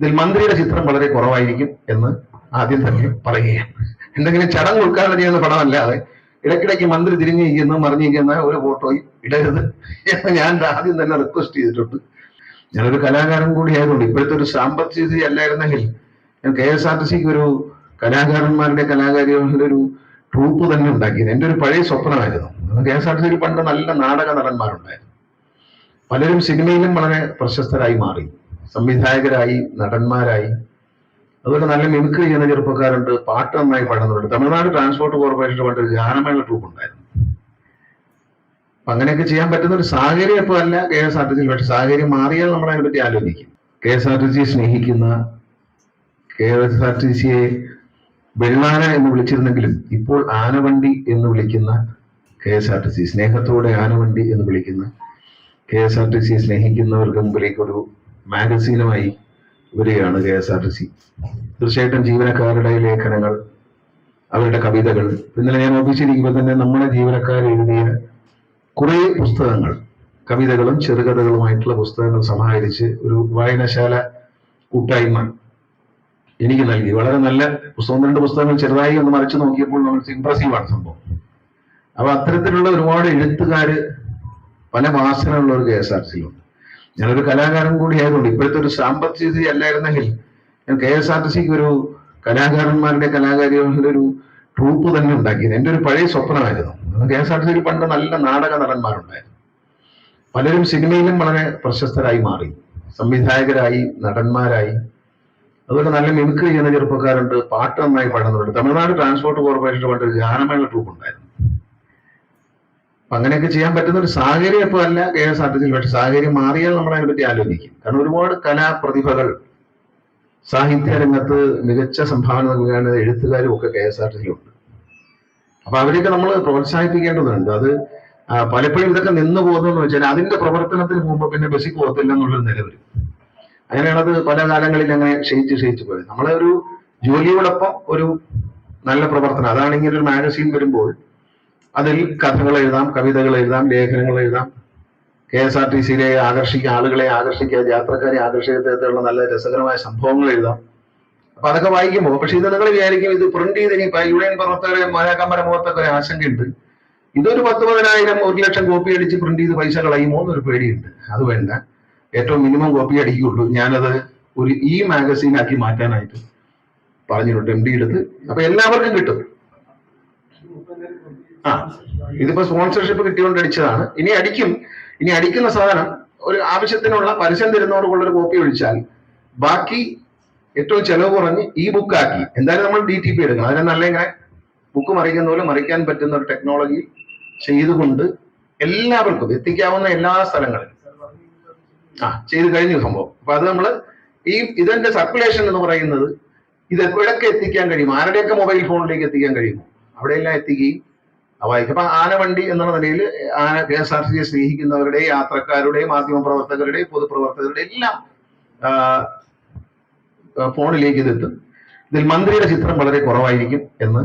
ഇതിൽ മന്ത്രിയുടെ ചിത്രം വളരെ കുറവായിരിക്കും എന്ന് ആദ്യം തന്നെ പറയുകയാണ്. എന്തെങ്കിലും ചടങ്ങ് ഉൾക്കാതെ ചെയ്യുന്ന പടമല്ലാതെ ഇടയ്ക്കിടയ്ക്ക് മന്ത്രി തിരിഞ്ഞിരിക്കുന്ന മറിഞ്ഞിരിക്കുന്ന ഒരു ഫോട്ടോയും ഇടരുത് എന്ന് ഞാൻ ആദ്യം തന്നെ റിക്വസ്റ്റ് ചെയ്തിട്ടുണ്ട്. ഞാനൊരു കലാകാരൻ കൂടി ആയതുകൊണ്ട് ഇപ്പോഴത്തെ ഒരു സാമ്പത്തിക അല്ലായിരുന്നെങ്കിൽ ഞാൻ കെ എസ് ആർ ടി സിക്ക് ഒരു കലാകാരന്മാരുടെ കലാകാരികളുടെ ഒരു ട്രൂപ്പ് തന്നെ ഉണ്ടാക്കിയത്. എന്റെ ഒരു പഴയ സ്വപ്നമായിരുന്നു. കെ എസ് ആർ ടി സിയിൽ പണ്ട് നല്ല നാടക നടന്മാരുണ്ടായിരുന്നു. പലരും സിനിമയിലും വളരെ പ്രശസ്തരായി മാറി. സംവിധായകരായി നടന്മാരായി. അതുപോലെ നല്ല മിമിക്രി ചെയ്യുന്ന ചെറുപ്പക്കാരുണ്ട്. പാട്ട് നന്നായി പാടുന്നുണ്ട് തമിഴ്നാട് ട്രാൻസ്പോർട്ട് കോർപ്പറേഷന്റെ പണ്ട് ഗാനമേള ട്രൂപ്പ് ഉണ്ടായിരുന്നു. അപ്പൊ അങ്ങനെയൊക്കെ ചെയ്യാൻ പറ്റുന്ന ഒരു സാഹചര്യം ഇപ്പൊ അല്ല കെ എസ് ആർ ടി സിയിൽ പക്ഷെ സാഹചര്യം മാറിയാൽ നമ്മൾ അതിനെപ്പറ്റി ആലോചിക്കും. കെ എസ് ആർ ടി സിയെ സ്നേഹിക്കുന്ന കെ എസ് ആർ ടി സിയെ വെള്ളാന എന്ന് വിളിച്ചിരുന്നെങ്കിലും ഇപ്പോൾ ആനവണ്ടി എന്ന് വിളിക്കുന്ന K S R T C സ്നേഹത്തോടെ ആനവണ്ടി എന്ന് വിളിക്കുന്ന K S R T C സ്നേഹിക്കുന്നവർക്ക് മുമ്പിലേക്ക് ഒരു മാഗസീനുമായി വരികയാണ് K S R T C. തീർച്ചയായിട്ടും ജീവനക്കാരുടെ ലേഖനങ്ങൾ അവരുടെ കവിതകൾ. ഇന്നലെ ഞാൻ ഓഫീസിലിരിക്കുമ്പോൾ തന്നെ നമ്മുടെ ജീവനക്കാർ എഴുതിയ കുറേ പുസ്തകങ്ങൾ കവിതകളും ചെറുകഥകളുമായിട്ടുള്ള പുസ്തകങ്ങൾ സമാഹരിച്ച് ഒരു വായനശാല കൂട്ടായ്മ എനിക്ക് നൽകി. വളരെ നല്ല പുസ്തകം രണ്ട് പുസ്തകങ്ങൾ ചെറുതായി ഒന്ന് മറിച്ച് നോക്കിയപ്പോൾ നമുക്ക് ഇംപ്രസീവാണ് സംഭവം. അപ്പൊ അത്തരത്തിലുള്ള ഒരുപാട് എഴുത്തുകാര് പല വാസനയുള്ള ഒരു കെ എസ് ആർ സിയിലുണ്ട് ഞാനൊരു കലാകാരൻ കൂടി ആയതുകൊണ്ട് ഇപ്പോഴത്തെ ഒരു സാമ്പത്തിക സ്ഥിതി അല്ലായിരുന്നെങ്കിൽ ഞാൻ കെ എസ് ആർ ടി സിക്ക് ഒരു കലാകാരന്മാരുടെ കലാകാരികളുടെ ഒരു ട്രൂപ്പ് തന്നെ ഉണ്ടാക്കിയത്. എന്റെ ഒരു പഴയ സ്വപ്നമായിരുന്നു. കെ എസ് ആർ ടി സിയിൽ പണ്ട് നല്ല നാടക നടന്മാരുണ്ടായിരുന്നു. പലരും സിനിമയിലും വളരെ പ്രശസ്തരായി മാറി. സംവിധായകരായി നടന്മാരായി. അതുപോലെ നല്ല മിമിക്രി ചെയ്യുന്ന ചെറുപ്പക്കാരുണ്ട്. പാട്ട് നന്നായി പാടുന്നുണ്ട് തമിഴ്നാട് ട്രാൻസ്പോർട്ട് കോർപ്പറേഷന്റെ പണ്ട് ഒരു ഗാനമേള ട്രൂപ്പ് ഉണ്ടായിരുന്നു. അപ്പൊ അങ്ങനെയൊക്കെ ചെയ്യാൻ പറ്റുന്ന ഒരു സാഹചര്യം ഇപ്പോൾ അല്ല കെ എസ് ആർ ടി സിയിൽ. പക്ഷെ സാഹചര്യം മാറിയാൽ നമ്മൾ അതിനെപ്പറ്റി ആലോചിക്കും. കാരണം ഒരുപാട് കലാപ്രതിഭകൾ സാഹിത്യ രംഗത്ത് മികച്ച സംഭാവന നൽകുകയാണ് എഴുത്തുകാരും ഒക്കെ കെ എസ് ആർ ടി സിയിലുണ്ട്. അപ്പൊ അവരെയൊക്കെ നമ്മൾ പ്രോത്സാഹിപ്പിക്കേണ്ടതുണ്ട്. അത് പലപ്പോഴും ഇതൊക്കെ നിന്ന് പോകുന്നതെന്ന് വെച്ചാൽ അതിന്റെ പ്രവർത്തനത്തിന് പോകുമ്പോൾ പിന്നെ ബസ്സിൽ പോകത്തില്ല എന്നുള്ളൊരു നില വരും. അങ്ങനെയാണ് അത് പല കാലങ്ങളിൽ അങ്ങനെ ക്ഷയിച്ച് ക്ഷയിച്ച് പോയത്. നമ്മളെ ഒരു ജോലിയോടൊപ്പം ഒരു നല്ല പ്രവർത്തനം. അതാണ് ഇങ്ങനെ ഒരു മാഗസീൻ വരുമ്പോൾ അതിൽ കഥകൾ എഴുതാം കവിതകൾ എഴുതാം ലേഖനങ്ങൾ എഴുതാം. കെ എസ് ആർ ടി സിയിലെ ആകർഷിക്കുക ആളുകളെ ആകർഷിക്കുക യാത്രക്കാരെ ആകർഷിക്കത്തരത്തിലുള്ള നല്ല രസകരമായ സംഭവങ്ങൾ എഴുതാം. അപ്പൊ അതൊക്കെ വായിക്കുമ്പോൾ പക്ഷെ ഇത് നിങ്ങൾ വിചാരിക്കും ഇത് പ്രിന്റ് ചെയ്ത് ഇനി യുഡിയൻ പ്രവർത്തകരെ മലയാക്കമ്പര മുഖത്തൊക്കെ ഒരു ആശങ്കയുണ്ട്. ഇതൊരു പത്ത് പതിനായിരം ഒരു ലക്ഷം കോപ്പി അടിച്ച് പ്രിന്റ് ചെയ്ത് പൈസ കളയുമോ എന്നൊരു പേടിയുണ്ട്. അത് വേണ്ട. ഏറ്റവും മിനിമം കോപ്പി അടിക്കുള്ളൂ ഞാനത് ഒരു ഇ മാഗസീൻ ആക്കി മാറ്റാനായിട്ട് പറഞ്ഞിട്ടുണ്ട്. എം ഡി എടുത്ത് അപ്പൊ എല്ലാവർക്കും കിട്ടും. ആ ഇതിപ്പോ സ്പോൺസർഷിപ്പ് കിട്ടിയോണ്ട് അടിച്ചതാണ്. ഇനി അടിക്കും. ഇനി അടിക്കുന്ന സാധനം ഒരു ആവശ്യത്തിനുള്ള പരസ്യം തരുന്നവർക്കുള്ള ഒരു കോപ്പി ഒഴിച്ചാൽ ബാക്കി ഏറ്റവും ചെലവ് കുറഞ്ഞ് ഈ ബുക്ക് ആക്കി. എന്തായാലും നമ്മൾ ഡി ടി പി എടുക്കണം. അതിനെ നല്ല ഇങ്ങനെ ബുക്ക് മറിക്കുന്ന പോലെ മറിക്കാൻ പറ്റുന്ന ഒരു ടെക്നോളജി ചെയ്തുകൊണ്ട് എല്ലാവർക്കും എത്തിക്കാവുന്ന എല്ലാ സ്ഥലങ്ങളിലും. ആ ചെയ്ത് കഴിഞ്ഞു സംഭവം. അപ്പൊ അത് നമ്മൾ ഈ ഇതിന്റെ സർക്കുലേഷൻ എന്ന് പറയുന്നത് ഇത് എവിടൊക്കെ എത്തിക്കാൻ കഴിയും ആരുടെയൊക്കെ മൊബൈൽ ഫോണിലേക്ക് എത്തിക്കാൻ കഴിയുമോ? അവിടെയെല്ലാം എത്തിക്കുകയും വായിക്കും അപ്പൊ ആനവണ്ടി എന്നുള്ള നിലയിൽ ആന കെ എസ് ആർ സിയെ സ്നേഹിക്കുന്നവരുടെ യാത്രക്കാരുടെ മാധ്യമ പ്രവർത്തകരുടെ പൊതുപ്രവർത്തകരുടെ എല്ലാം ഫോണിലേക്ക് ഇതെത്തും ഇതിൽ മന്ത്രിയുടെ ചിത്രം വളരെ കുറവായിരിക്കും എന്ന്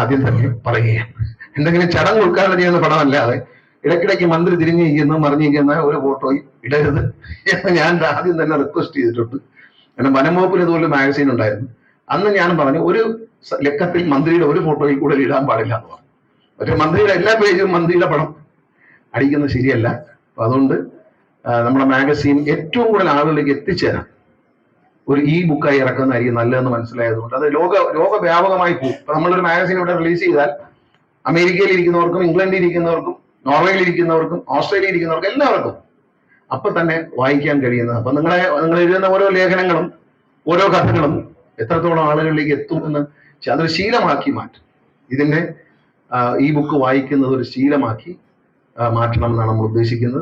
ആദ്യം തന്നെ പറയുകയാണ്. എന്തെങ്കിലും ചടങ്ങ് ഉദ്ഘാടനം ചെയ്യുന്ന പടമല്ലാതെ ഇടയ്ക്കിടയ്ക്ക് മന്ത്രി തിരിഞ്ഞിരിക്കുന്ന മറിഞ്ഞിരിക്കുന്ന ഒരു ഫോട്ടോയും ഇടരുത് എന്ന് ഞാൻ ആദ്യം തന്നെ റിക്വസ്റ്റ് ചെയ്തിട്ടുണ്ട്. കാരണം വനംവകുപ്പിൽ ഇതുപോലെ മാഗസീൻ ഉണ്ടായിരുന്നു. അന്ന് ഞാൻ പറഞ്ഞു ഒരു ലക്കത്തിൽ മന്ത്രിയുടെ ഒരു ഫോട്ടോയിൽ കൂടുതൽ ഇടാൻ പാടില്ല എന്ന് പറഞ്ഞു. പക്ഷെ മന്ത്രിയുടെ എല്ലാ പേജും മന്ത്രിയുടെ പടം അടിക്കുന്നത് ശരിയല്ല. അപ്പൊ അതുകൊണ്ട് നമ്മുടെ മാഗസീൻ ഏറ്റവും കൂടുതൽ ആളുകളിലേക്ക് എത്തിച്ചേരാൻ ഒരു ഇ ബുക്കായി ഇറക്കുന്നതായിരിക്കും നല്ലതെന്ന് മനസ്സിലായതുകൊണ്ട് അത് ലോക ലോകവ്യാപകമായി പോകും ഇപ്പൊ നമ്മളൊരു മാഗസീൻ ഇവിടെ റിലീസ് ചെയ്താൽ അമേരിക്കയിൽ ഇരിക്കുന്നവർക്കും ഇംഗ്ലണ്ടിൽ ഇരിക്കുന്നവർക്കും നോർവേയിൽ ഇരിക്കുന്നവർക്കും ഓസ്ട്രേലിയയിൽ ഇരിക്കുന്നവർക്കും എല്ലാവർക്കും അപ്പൊ തന്നെ വായിക്കാൻ കഴിയുന്നത്. അപ്പൊ നിങ്ങളെ നിങ്ങൾ എഴുതുന്ന ഓരോ ലേഖനങ്ങളും ഓരോ കഥകളും എത്രത്തോളം ആളുകളിലേക്ക് എത്തും എന്ന് അതൊരു ശീലമാക്കി മാറ്റും. ഇതിന്റെ ഈ ബുക്ക് വായിക്കുന്നത് ഒരു ശീലമാക്കി മാറ്റണം എന്നാണ് നമ്മൾ ഉദ്ദേശിക്കുന്നത്.